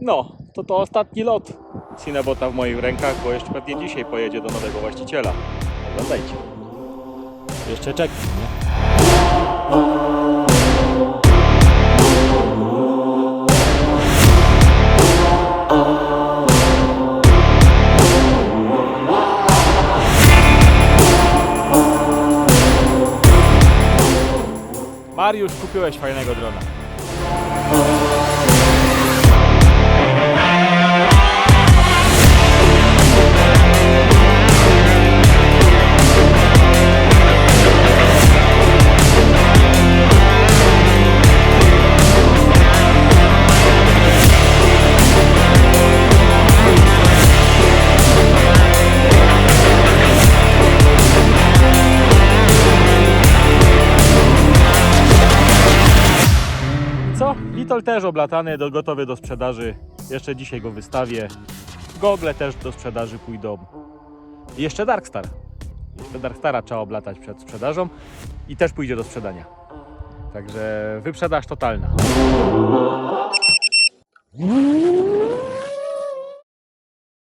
No, to to ostatni lot Cinebota w moich rękach, bo jeszcze pewnie dzisiaj pojedzie do nowego właściciela. Oglądajcie. Jeszcze czekam? Mariusz, kupiłeś fajnego drona. Co? Witol też oblatany, gotowy do sprzedaży. Jeszcze dzisiaj go wystawię. Gogle też do sprzedaży pójdą. I jeszcze Darkstar. Jeszcze Darkstara trzeba oblatać przed sprzedażą i też pójdzie do sprzedania. Także wyprzedaż totalna.